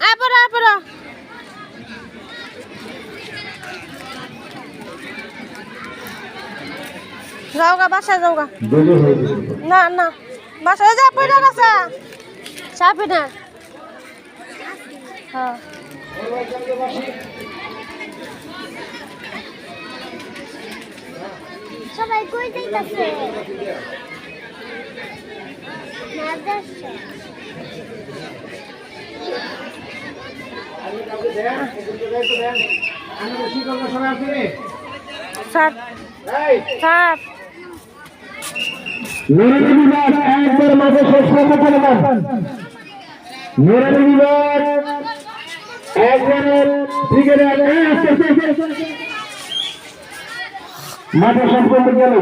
আপরা আপরা আপরা বাসায় যাও না না। বাসায় যা পড়ে গেছে চাপি না। হ্যাঁ। সবাই কই যাইতাছে? মাদ্রাসা। স্যার। স্যার। নুরানি বিভাগ একবার মাঝে শেষ করতে চলে যান নুরানি বিভাগ একবারের আস্তে আস্তে আস্তে, আস্তে। মাঠে শেষ করতে গেল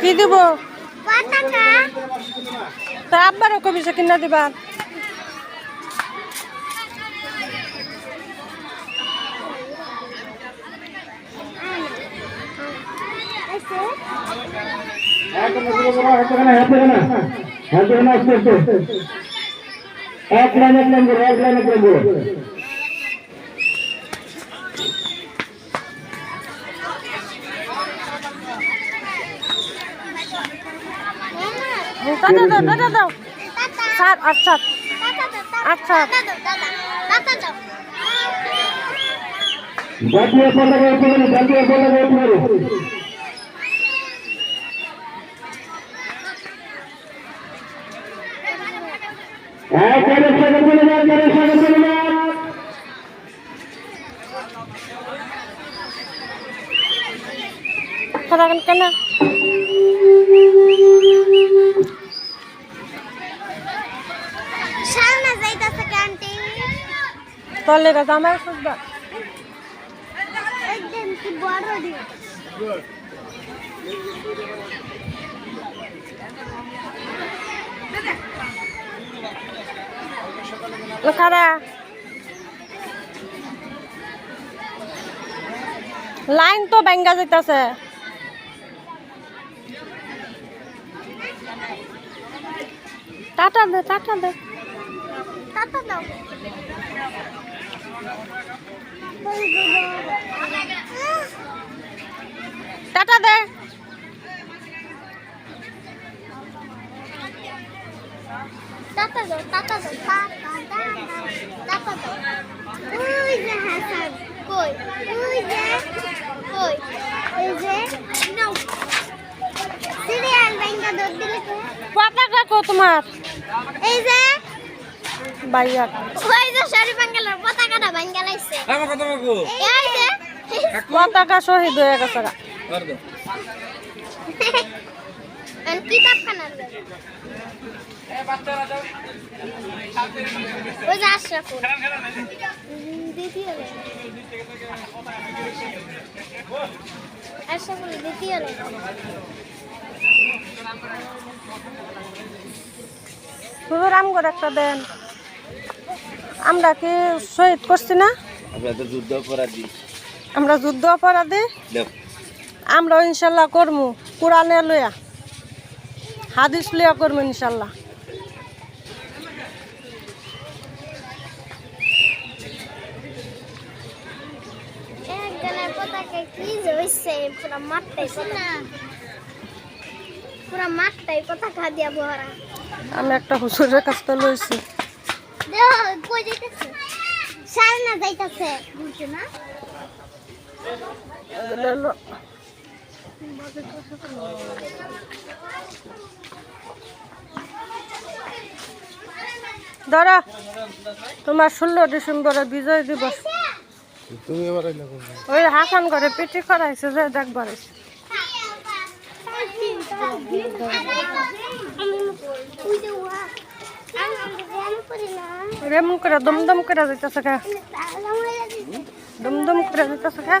কি দিব তা আব্বারও কবিছে কিনা দিবা আছে এক লাইন এক করো এক লাইন এক করো দাদা দাও দাদা দাও। আচ্ছা আচ্ছা। টাটা টাটা টাটা দাও জাতীয় পতাকা জাতীয় পতাকা কথা কেন তলে গেছে আমার সুবিধা একদম কি বড় দিন খারা লাইন তো ব্যাঙ্গা যেতেছে টাটা দে টাটা দে। টাটা দাও। টাটা দে। টাটা দাও টাটা দাও টাটা দাও ওই যে হাসান কই ওই যে কই ওই যে নাও সিরিয়াল ব্যাংকা দৌড় দিলে তো পতাকা কো তোমার এই যে বাইয়া ওই যে শরী বাঙ্গালার পতাকাটা বাঙ্গালাইছে আমার কথা বাবু এই যে পতাকা শহীদ হয়ে গেছে কিতাব খানার ওই যে আশরাফুল দ্বিতীয় আশরাফুল দ্বিতীয় শুধু রাম একটা দেন। আমরা কি শহীদ করছি না? আমরা তো যুদ্ধ অপরাধী। আমরা যুদ্ধ অপরাধী? আমরা ইনশাল্লাহ করমু। কোরআনে লইয়া। হাদিস লইয়া করমু ইনশাল্লাহ একজনের পতাকা কি যে হইছে পুরো মাঠটাই পুরো মাঠটাই পতাকা দিয়া ভরা আমি একটা হুজুরের কাছ থেকে লইছি। কই যাইতেছে? সারনা যাইতাছে। বুঝছ না? ধরা তোমার ষোলো ডিসেম্বরে বিজয় দিবস। ওই হাসান করে পিটি করাইছে যে দেখবার। এমন করে দমদম করে যেতেছে কা? দমদম করে যেতেছে কে?